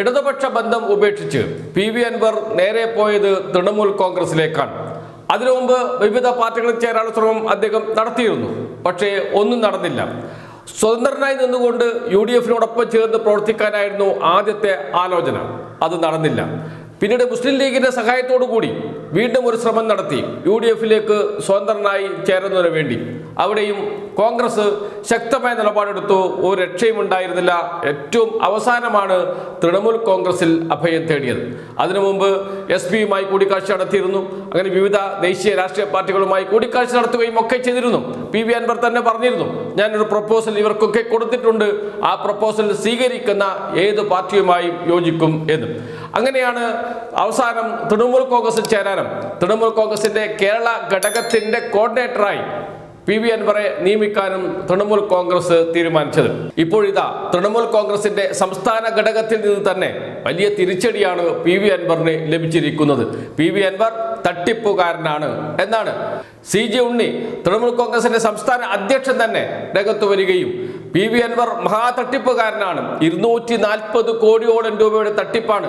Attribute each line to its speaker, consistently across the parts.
Speaker 1: ഇടതുപക്ഷ ബന്ധം ഉപേക്ഷിച്ച് പി വി അൻവർ നേരെ പോയത് തൃണമൂൽ കോൺഗ്രസിലേക്കാണ് അതിനു മുമ്പ് വിവിധ പാർട്ടികളിൽ ചേരാനുള്ള ശ്രമം അദ്ദേഹം നടത്തിയിരുന്നു പക്ഷേ ഒന്നും നടന്നില്ല സ്വതന്ത്രനായി നിന്നുകൊണ്ട് യു ഡി എഫിനോടൊപ്പം ചേർന്ന് പ്രവർത്തിക്കാനായിരുന്നു ആദ്യത്തെ ആലോചന അത് നടന്നില്ല പിന്നീട് മുസ്ലിം ലീഗിന്റെ സഹായത്തോടു കൂടി വീണ്ടും ഒരു ശ്രമം നടത്തി യു ഡി എഫിലേക്ക് സ്വതന്ത്രനായി ചേരുന്നതിന് വേണ്ടി അവിടെയും കോൺഗ്രസ് ശക്തമായ നിലപാടെടുത്തു ഒരു രക്ഷയും ഉണ്ടായിരുന്നില്ല ഏറ്റവും അവസാനമാണ് തൃണമൂൽ കോൺഗ്രസിൽ അഭയം തേടിയത് അതിനു മുമ്പ് എസ് പിയുമായി കൂടിക്കാഴ്ച നടത്തിയിരുന്നു അങ്ങനെ വിവിധ ദേശീയ രാഷ്ട്രീയ പാർട്ടികളുമായി കൂടിക്കാഴ്ച നടത്തുകയും ഒക്കെ ചെയ്തിരുന്നു പി വി അൻവർ തന്നെ പറഞ്ഞിരുന്നു ഞാനൊരു പ്രപ്പോസൽ ഇവർക്കൊക്കെ കൊടുത്തിട്ടുണ്ട് ആ പ്രപ്പോസൽ സ്വീകരിക്കുന്ന ഏത് പാർട്ടിയുമായും യോജിക്കും എന്നും അങ്ങനെയാണ് അവസാനം തൃണമൂൽ കോൺഗ്രസിൽ ചേരാനും തൃണമൂൽ കോൺഗ്രസിന്റെ കേരള ഘടകത്തിന്റെ കോർഡിനേറ്ററായി പി വി അൻവറെ നിയമിക്കാനും തൃണമൂൽ കോൺഗ്രസ് തീരുമാനിച്ചത് ഇപ്പോഴിതാ തൃണമൂൽ കോൺഗ്രസിന്റെ സംസ്ഥാന ഘടകത്തിൽ നിന്ന് തന്നെ വലിയ തിരിച്ചടിയാണ് പി വി അൻവറിന് ലഭിച്ചിരിക്കുന്നത് പി വി അൻവർ തട്ടിപ്പുകാരനാണ് എന്നാണ് സി ജി ഉണ്ണി തൃണമൂൽ കോൺഗ്രസിന്റെ സംസ്ഥാന അധ്യക്ഷൻ തന്നെ രംഗത്ത് വരികയും പി വി അൻവർ മഹാതട്ടിപ്പുകാരനാണ് ഇരുന്നൂറ്റി നാൽപ്പത് കോടിയോളം രൂപയുടെ തട്ടിപ്പാണ്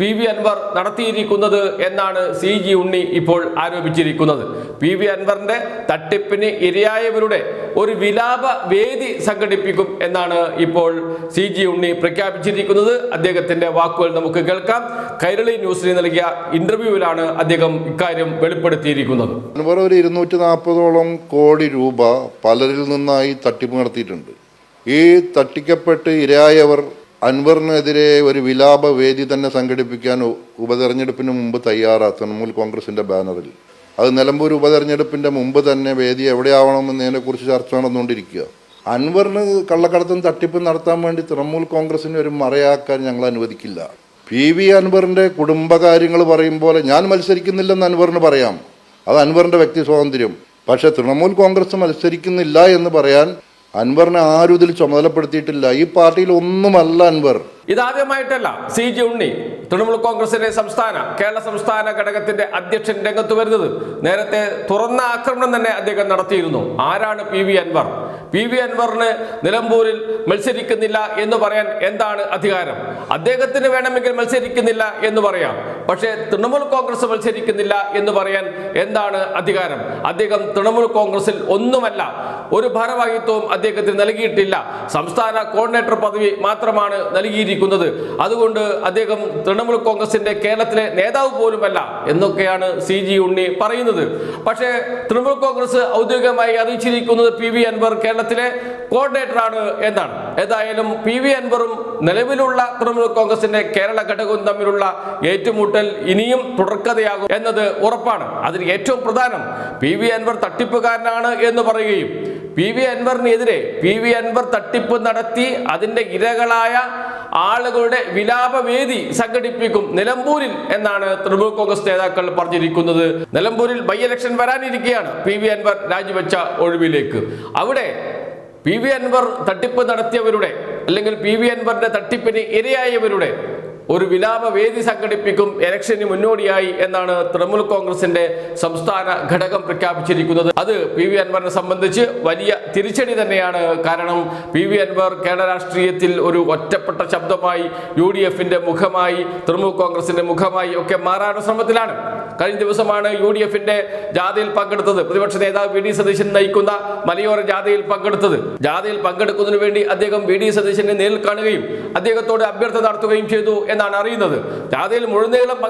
Speaker 1: പി വി അൻവർ നടത്തിയിരിക്കുന്നത് എന്നാണ് സി ജി ഉണ്ണി ഇപ്പോൾ ആരോപിച്ചിരിക്കുന്നത് പി വി അൻവറിന്റെ തട്ടിപ്പിന് ഇരയായവരുടെ ഒരു വിലാപ വേദി സംഘടിപ്പിക്കും എന്നാണ് ഇപ്പോൾ സി ജി ഉണ്ണി പ്രഖ്യാപിച്ചിരിക്കുന്നത് അദ്ദേഹത്തിന്റെ വാക്കുകൾ നമുക്ക് കേൾക്കാം കൈരളി ന്യൂസിന് നൽകിയ ഇന്റർവ്യൂവിലാണ് അദ്ദേഹം ഇക്കാര്യം വെളിപ്പെടുത്തിയിരിക്കുന്നത് ഒരു ഇരുന്നൂറ്റി നാൽപ്പതോളം കോടി രൂപ പലരിൽ നിന്നായി തട്ടിപ്പ് നടത്തിയിട്ടുണ്ട് ഈ തട്ടിക്കപ്പെട്ട് ഇരയായവർ അൻവറിനെതിരെ ഒരു വിലാപ വേദി തന്നെ സംഘടിപ്പിക്കാൻ ഉപതെരഞ്ഞെടുപ്പിന് മുമ്പ് തയ്യാറാണ് തൃണമൂൽ കോൺഗ്രസിൻ്റെ ബാനറിൽ അത് നിലമ്പൂർ ഉപതെരഞ്ഞെടുപ്പിൻ്റെ മുമ്പ് തന്നെ വേദി കുറിച്ച് ചർച്ച നടന്നുകൊണ്ടിരിക്കുക അൻവറിന് കള്ളക്കടത്തും തട്ടിപ്പും നടത്താൻ വേണ്ടി തൃണമൂൽ കോൺഗ്രസിനെ ഒരു മറയാക്കാൻ ഞങ്ങൾ അനുവദിക്കില്ല പി വി അൻവറിൻ്റെ കുടുംബകാര്യങ്ങൾ പറയും പോലെ ഞാൻ മത്സരിക്കുന്നില്ലെന്ന് അൻവറിന് പറയാം അത് അൻവറിൻ്റെ വ്യക്തി സ്വാതന്ത്ര്യം പക്ഷേ തൃണമൂൽ കോൺഗ്രസ് മത്സരിക്കുന്നില്ല എന്ന് പറയാൻ അൻവറിനെ ആരും ഇതിൽ ചുമതലപ്പെടുത്തിയിട്ടില്ല ഈ പാർട്ടിയിൽ ഒന്നുമല്ല അൻവർ ഇതാദ്യമായിട്ടല്ല സി ജി ഉണ്ണി തൃണമൂൽ കോൺഗ്രസിന്റെ സംസ്ഥാന കേരള സംസ്ഥാന ഘടകത്തിന്റെ അധ്യക്ഷൻ രംഗത്ത് വരുന്നത് നേരത്തെ തുറന്ന ആക്രമണം തന്നെ അദ്ദേഹം നടത്തിയിരുന്നു ആരാണ് P V Anvar P V അൻവറിന് നിലമ്പൂരിൽ മത്സരിക്കുന്നില്ല എന്ന് പറയാൻ എന്താണ് അധികാരം അദ്ദേഹത്തിന് വേണമെങ്കിൽ മത്സരിക്കുന്നില്ല എന്ന് പറയാം പക്ഷേ തൃണമൂൽ കോൺഗ്രസ് മത്സരിക്കുന്നില്ല എന്ന് പറയാൻ എന്താണ് അധികാരം അദ്ദേഹം തൃണമൂൽ കോൺഗ്രസിൽ ഒന്നുമല്ല ഒരു ഭാരവാഹിത്വവും അദ്ദേഹത്തിന് നൽകിയിട്ടില്ല സംസ്ഥാന കോർഡിനേറ്റർ പദവി മാത്രമാണ് നൽകിയിരിക്കുന്നത് അതുകൊണ്ട് അദ്ദേഹം തൃണമൂൽ കോൺഗ്രസിന്റെ കേരളത്തിലെ നേതാവ് പോലുമല്ല എന്നൊക്കെയാണ് സി ജി ഉണ്ണി പറയുന്നത് പക്ഷേ തൃണമൂൽ കോൺഗ്രസ് ഔദ്യോഗികമായി അറിയിച്ചിരിക്കുന്നത് പി വി അൻവർ കേരളത്തിലെ കോർഡിനേറ്റർ ആണ് എന്നാണ് ഏതായാലും പി വി അൻവറും നിലവിലുള്ള തൃണമൂൽ കോൺഗ്രസിന്റെ കേരള ഘടകവും തമ്മിലുള്ള ഏറ്റുമുട്ടൽ ഇനിയും തുടർക്കഥയാകും എന്നത് ഉറപ്പാണ് അതിന് ഏറ്റവും പ്രധാനം പി വി അൻവർ തട്ടിപ്പുകാരനാണ് എന്ന് പറയുകയും പി വി അൻവറിനെതിരെ പി വി അൻവർ തട്ടിപ്പ് നടത്തി അതിന്റെ ഇരകളായ ആളുകളുടെ വിലാപവേദി സംഘടിപ്പിക്കും നിലമ്പൂരിൽ എന്നാണ് തൃണമൂൽ കോൺഗ്രസ് നേതാക്കൾ പറഞ്ഞിരിക്കുന്നത് നിലമ്പൂരിൽ ബൈ ഇലക്ഷൻ വരാനിരിക്കുകയാണ് പി വി അൻവർ രാജിവെച്ച ഒഴിവിലേക്ക് അവിടെ പി വി അൻവർ തട്ടിപ്പ് നടത്തിയവരുടെ അല്ലെങ്കിൽ പി വി അൻവറിന്റെ തട്ടിപ്പിന് ഇരയായവരുടെ ഒരു വിലാപ വേദി സംഘടിപ്പിക്കും ഇലക്ഷന് മുന്നോടിയായി എന്നാണ് തൃണമൂൽ കോൺഗ്രസിന്റെ സംസ്ഥാന ഘടകം പ്രഖ്യാപിച്ചിരിക്കുന്നത് അത് പി വി അൻവറിനെ സംബന്ധിച്ച് വലിയ തിരിച്ചടി തന്നെയാണ് കാരണം പി വി അൻവർ കേരള രാഷ്ട്രീയത്തിൽ ഒരു ഒറ്റപ്പെട്ട ശബ്ദമായി യു ഡി എഫിന്റെ മുഖമായി തൃണമൂൽ കോൺഗ്രസിന്റെ മുഖമായി ഒക്കെ മാറാനുള്ള ശ്രമത്തിലാണ് കഴിഞ്ഞ ദിവസമാണ് യു ഡി എഫിന്റെ ജാഥയിൽ പങ്കെടുത്തത് പ്രതിപക്ഷ നേതാവ് വി ഡി സതീശൻ നയിക്കുന്ന മലയോര ജാഥയിൽ പങ്കെടുത്തത് ജാഥയിൽ പങ്കെടുക്കുന്നതിനു വേണ്ടി അദ്ദേഹം വി ഡി സതീശനെ നേരിൽ കാണുകയും അദ്ദേഹത്തോട് അഭ്യർത്ഥന നടത്തുകയും ചെയ്തു എന്നാണ് അറിയുന്നത് ജാഥയിൽ മുഴുനീളം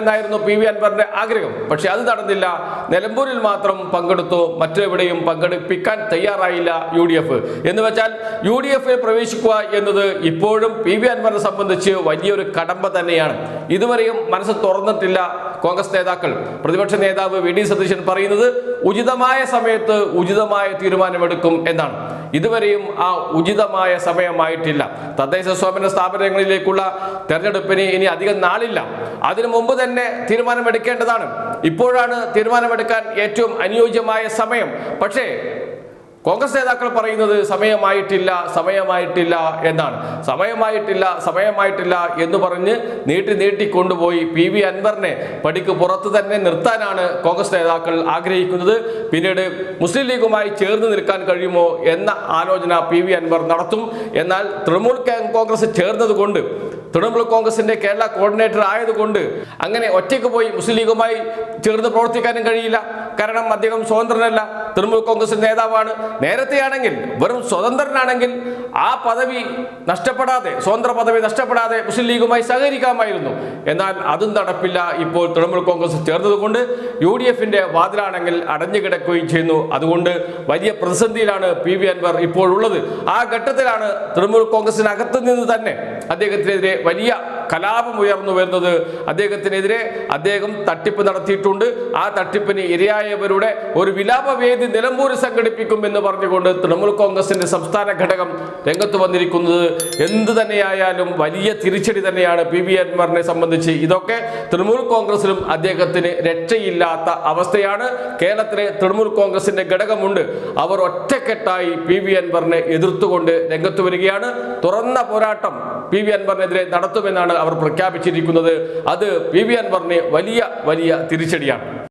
Speaker 1: എന്നായിരുന്നു പി വി അൻവറിന്റെ ആഗ്രഹം പക്ഷെ അത് നടന്നില്ല നിലമ്പൂരിൽ മാത്രം പങ്കെടുത്തു മറ്റെവിടെയും പങ്കെടുപ്പിക്കാൻ തയ്യാറായില്ല യു ഡി എഫ് എന്ന് വെച്ചാൽ യു ഡി എഫിൽ പ്രവേശിക്കുക എന്നത് ഇപ്പോഴും പി വി അൻവറിനെ സംബന്ധിച്ച് വലിയൊരു കടമ്പ തന്നെയാണ് ഇതുവരെയും മനസ്സ് തുറന്നിട്ടില്ല കോൺഗ്രസ് നേതാക്കൾ പ്രതിപക്ഷ നേതാവ് വി ഡി സതീശൻ പറയുന്നത് ഉചിതമായ സമയത്ത് ഉചിതമായ തീരുമാനമെടുക്കും എന്നാണ് ഇതുവരെയും ആ ഉചിതമായ സമയമായിട്ടില്ല തദ്ദേശ സ്വയംഭരണ സ്ഥാപനങ്ങളിലേക്കുള്ള തെരഞ്ഞെടുപ്പിന് ഇനി അധികം നാളില്ല അതിനു മുമ്പ് തന്നെ തീരുമാനമെടുക്കേണ്ടതാണ് ഇപ്പോഴാണ് തീരുമാനമെടുക്കാൻ ഏറ്റവും അനുയോജ്യമായ സമയം പക്ഷേ കോൺഗ്രസ് നേതാക്കൾ പറയുന്നത് സമയമായിട്ടില്ല സമയമായിട്ടില്ല എന്നാണ് സമയമായിട്ടില്ല സമയമായിട്ടില്ല എന്ന് പറഞ്ഞ് നീട്ടി നീട്ടി കൊണ്ടുപോയി പി വി അൻവറിനെ പടിക്ക് പുറത്ത് തന്നെ നിർത്താനാണ് കോൺഗ്രസ് നേതാക്കൾ ആഗ്രഹിക്കുന്നത് പിന്നീട് മുസ്ലിം ലീഗുമായി ചേർന്ന് നിൽക്കാൻ കഴിയുമോ എന്ന ആലോചന പി വി അൻവർ നടത്തും എന്നാൽ തൃണമൂൽ കോൺഗ്രസ് ചേർന്നതുകൊണ്ട് തൃണമൂൽ കോൺഗ്രസിന്റെ കേരള കോർഡിനേറ്റർ ആയതുകൊണ്ട് അങ്ങനെ ഒറ്റയ്ക്ക് പോയി മുസ്ലിം ലീഗുമായി ചേർന്ന് പ്രവർത്തിക്കാനും കഴിയില്ല കാരണം അദ്ദേഹം സ്വതന്ത്രനല്ല തൃണമൂൽ കോൺഗ്രസിന്റെ നേതാവാണ് നേരത്തെയാണെങ്കിൽ വെറും സ്വതന്ത്രനാണെങ്കിൽ ആ പദവി നഷ്ടപ്പെടാതെ സ്വതന്ത്ര പദവി നഷ്ടപ്പെടാതെ മുസ്ലിം ലീഗുമായി സഹകരിക്കാമായിരുന്നു എന്നാൽ അതും നടപ്പില്ല ഇപ്പോൾ തൃണമൂൽ കോൺഗ്രസ് ചേർന്നതുകൊണ്ട് യു ഡി എഫിന്റെ വാതിലാണെങ്കിൽ അടഞ്ഞു കിടക്കുകയും ചെയ്യുന്നു അതുകൊണ്ട് വലിയ പ്രതിസന്ധിയിലാണ് പി വി അൻവർ ഇപ്പോഴുള്ളത് ആ ഘട്ടത്തിലാണ് തൃണമൂൽ കോൺഗ്രസിനകത്ത് നിന്ന് തന്നെ അദ്ദേഹത്തിനെതിരെ വലിയ കലാപം ഉയർന്നു വരുന്നത് അദ്ദേഹത്തിനെതിരെ അദ്ദേഹം തട്ടിപ്പ് നടത്തിയിട്ടുണ്ട് ആ തട്ടിപ്പിന് ഇരയായവരുടെ ഒരു വിലാപവേദി നിലമ്പൂർ സംഘടിപ്പിക്കും എന്ന് പറഞ്ഞുകൊണ്ട് തൃണമൂൽ കോൺഗ്രസിന്റെ സംസ്ഥാന ഘടകം രംഗത്ത് വന്നിരിക്കുന്നത് എന്ത് തന്നെയായാലും വലിയ തിരിച്ചടി തന്നെയാണ് പി വി അൻവറിനെ സംബന്ധിച്ച് ഇതൊക്കെ തൃണമൂൽ കോൺഗ്രസിലും അദ്ദേഹത്തിന് രക്ഷയില്ലാത്ത അവസ്ഥയാണ് കേരളത്തിലെ തൃണമൂൽ കോൺഗ്രസിന്റെ ഘടകമുണ്ട് അവർ ഒറ്റക്കെട്ടായി പി വി അൻവറിനെ എതിർത്തുകൊണ്ട് രംഗത്ത് വരികയാണ് തുറന്ന പോരാട്ടം പി വി അൻവറിനെതിരെ നടത്തുമെന്നാണ് അവർ പ്രഖ്യാപിച്ചിരിക്കുന്നത് അത് പി വി അൻവറിന് വലിയ വലിയ തിരിച്ചടിയാണ്